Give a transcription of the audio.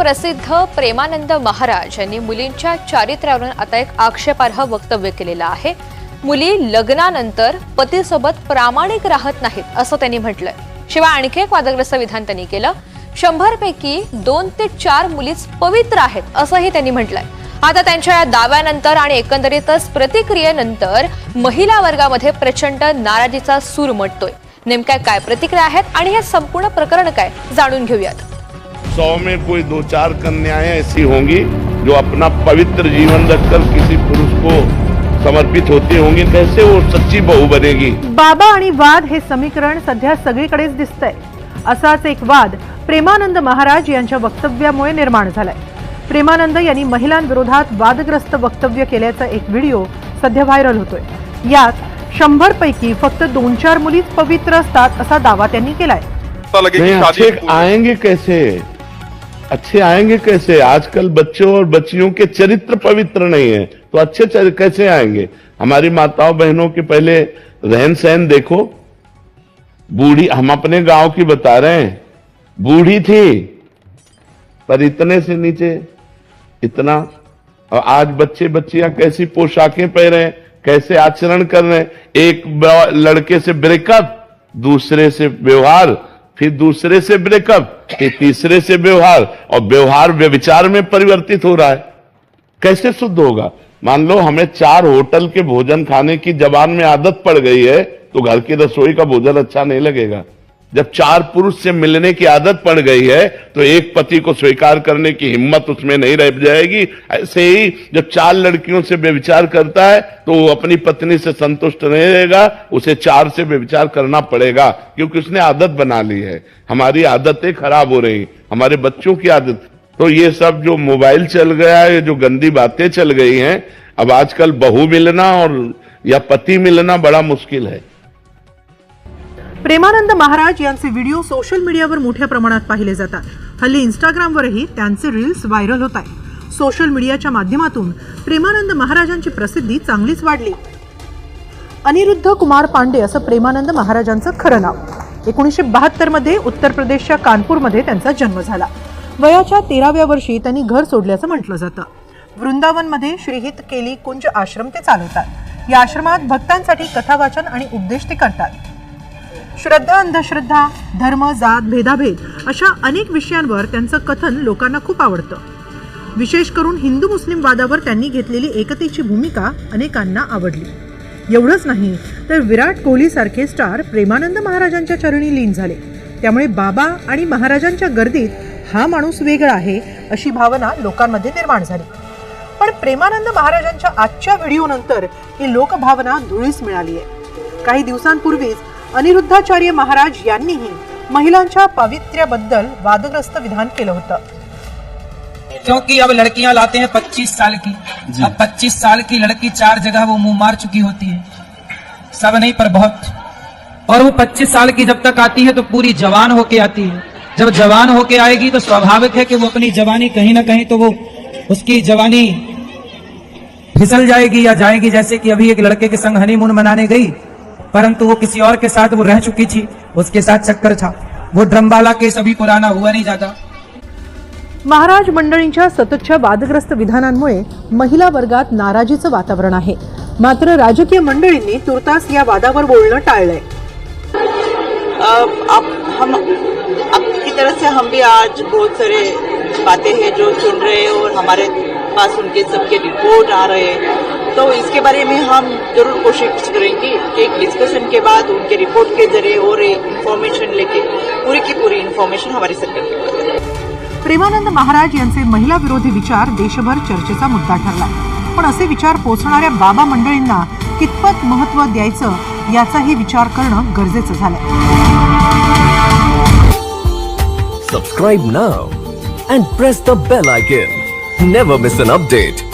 प्रसिद्ध प्रेमानंद महाराज यांनी मुलींच्या चारित्र्यावरून आता एक आक्षेपार्ह वक्तव्य केलेलं आहे. मुली लग्नानंतर पतीसोबत प्रामाणिक राहत नाहीत असं त्यांनी म्हटलंय. शिवाय आणखी एक वादग्रस्त विधान त्यांनी केलं. शंभर पैकी दोन ते चार मुलीच पवित्र आहेत असंही त्यांनी म्हटलंय. आता त्यांच्या या दाव्यानंतर आणि एकंदरीतच प्रतिक्रियेनंतर महिला वर्गामध्ये प्रचंड नाराजीचा सूर मटतोय. नेमक्या काय प्रतिक्रिया आहेत आणि हे संपूर्ण प्रकरण काय जाणून घेऊयात. सौ में कोई दो चार कन्याएं ऐसी होंगी जो अपना पवित्र जीवन रखकर किसी पुरुष को समर्पित होती होंगी। कैसे वो सच्ची बहू बनेगी? बाबा आणि वाद हे समीकरण सध्या सगळीकडेच दिसतंय. असाच एक वाद प्रेमानंद महाराज यांच्या वक्तव्यामुळे निर्माण झालाय. प्रेमानंद यांनी महिलांविरोधात वादग्रस्त वक्तव्य केल्याचा एक व्हिडिओ सध्या व्हायरल होतोय. यात शंभर पैकी फक्त दोन चार मुलीच पवित्र असतात असा दावा त्यांनी केलाय. आएंगे कैसे? अच्छे आएँगे कैसे? आजकल बच्चों और बच्चियों के चरित्र पवित्र नहीं है। तो अच्छे कैसे आएँगे? हमारी माताओं बहनों के पहले रहन सहन देखो। बूढ़ी हम अपने गाँव की बता रहे हैं। बूढ़ी थी पर इतने से नीचे इतना। और आज बच्चे बच्चियाँ कैसी पोशाकें रहे हैं, कैसे आचरण कर रहे हैं। एक लड़के से ब्रेकअप दूसरे से व्यवहार। फिर दूसरे से ब्रेकअप, फिर तीसरे से व्यवहार, और व्यवहार व्यविचार में परिवर्तित हो रहा है। कैसे शुद्ध होगा? मान लो हमें चार होटल के भोजन खाने की जबान में आदत पड़ गई है तो घर की रसोई का भोजन अच्छा नहीं लगेगा। जब चार पुरुष से मिलने की आदत पड़ गई है तो एक पति को स्वीकार करने की हिम्मत उसमें नहीं रह जाएगी। ऐसे ही जब चार लड़कियों से व्यविचार करता है तो वो अपनी पत्नी से संतुष्ट नहीं रहेगा, उसे चार से व्यविचार करना पड़ेगा, क्योंकि उसने आदत बना ली है। हमारी आदतें खराब हो रही, हमारे बच्चों की आदत। तो ये सब जो मोबाइल चल गया है, जो गंदी बातें चल गई हैं, अब आजकल बहू मिलना और या पति मिलना बड़ा मुश्किल है। प्रेमानंद महाराज यांचे व्हिडिओ सोशल मीडियावर मोठ्या प्रमाणात पाहिले जातात. हल्ली इंस्टाग्रामवरही त्यांचे रील्स व्हायरल होत आहेत. सोशल मीडियाच्या माध्यमातून प्रेमानंद महाराजांची प्रसिद्धी चांगलीच वाढली. अनिरुद्ध कुमार पांडे असं प्रेमानंद महाराजांचं खरं नाव. एकोणीसशे बहात्तरमध्ये उत्तर प्रदेशच्या कानपूरमध्ये त्यांचा जन्म झाला. वयाच्या तेराव्या वर्षी त्यांनी घर सोडल्याचं म्हटलं जातं. वृंदावनमध्ये श्रीहित केली कुंज आश्रम ते चालवतात. या आश्रमात भक्तांसाठी कथावाचन आणि उपदेश ते करतात. श्रद्धा अंधश्रद्धा धर्म जात भेदाभेद अशा अनेक विषयांवर त्यांचं कथन लोकांना खूप आवडतं. विशेष करून हिंदू मुस्लिम वादावर त्यांनी घेतलेली एकतेची भूमिका अनेकांना आवडली. एवढंच नाही तर विराट कोहलीसारखे स्टार प्रेमानंद महाराजांच्या चरणी लीन झाले. त्यामुळे बाबा आणि महाराजांच्या गर्दीत हा माणूस वेगळा आहे अशी भावना लोकांमध्ये निर्माण झाली. पण प्रेमानंद महाराजांच्या आजच्या व्हिडिओनंतर ही लोकभावना धुळीस मिळाली आहे काही दिवसांपूर्वीच अनिरुद्धाचार्य महाराज यांनीही महिलांच्या पावित्र्याबद्दल वादग्रस्त विधान केलं होतं. क्योंकि अब लड़कियाँ लाते हैं 25 साल की। अब 25 साल की लड़की चार जगह वो मुँह मार चुकी होती है। सब नहीं पर बहुत। और वो 25 साल की जब तक आती है तो पूरी जवान होके आती है। जब जवान होके आएगी तो स्वाभाविक है कि वो अपनी जवानी कहीं ना कहीं तो वो उसकी जवानी फिसल जाएगी या जाएगी जैसे कि अभी एक लड़के के संग हनीमून मनाने गई। परंतु वो किसी और के साथ वो रह चुकी थी उसके साथ चक्कर था। वो ड्रम्बाला केस अभी पुराना हुआ नहीं जाता। महाराज मंडळींच्या सततच्या वादग्रस्त विधानांमुळे महिला वर्गात नाराजीचं वातावरण आहे. मात्र राजकीय मंडळींनी तुर्तास या वादावर बोलणं टाळलंय. अब आप हम आपकी तरफ से हम भी आज बहुत सारे बातें हैं जो सुन रहे हैं और हमारे पास उनके सबके रिपोर्ट आ रहे हैं। तो इसके बारे में हम जरूर कोशिश करेंगे कि एक डिस्कशन के बाद उनके रिपोर्ट के जरिए और एक इंफॉर्मेशन लेके पूरी की पूरी इंफॉर्मेशन हमारी सरकार को प्रेमानंद महाराज यांचे महिला विरोधी विचार देशभर चर्चेचा मुद्दा ठरलाय पण असे विचार पोचणाऱ्या बाबा मंडळींना कितपत महत्त्व द्यायचं याचाही विचार करणं गरजेचं झालंय Subscribe now and press the bell icon. Never miss an update.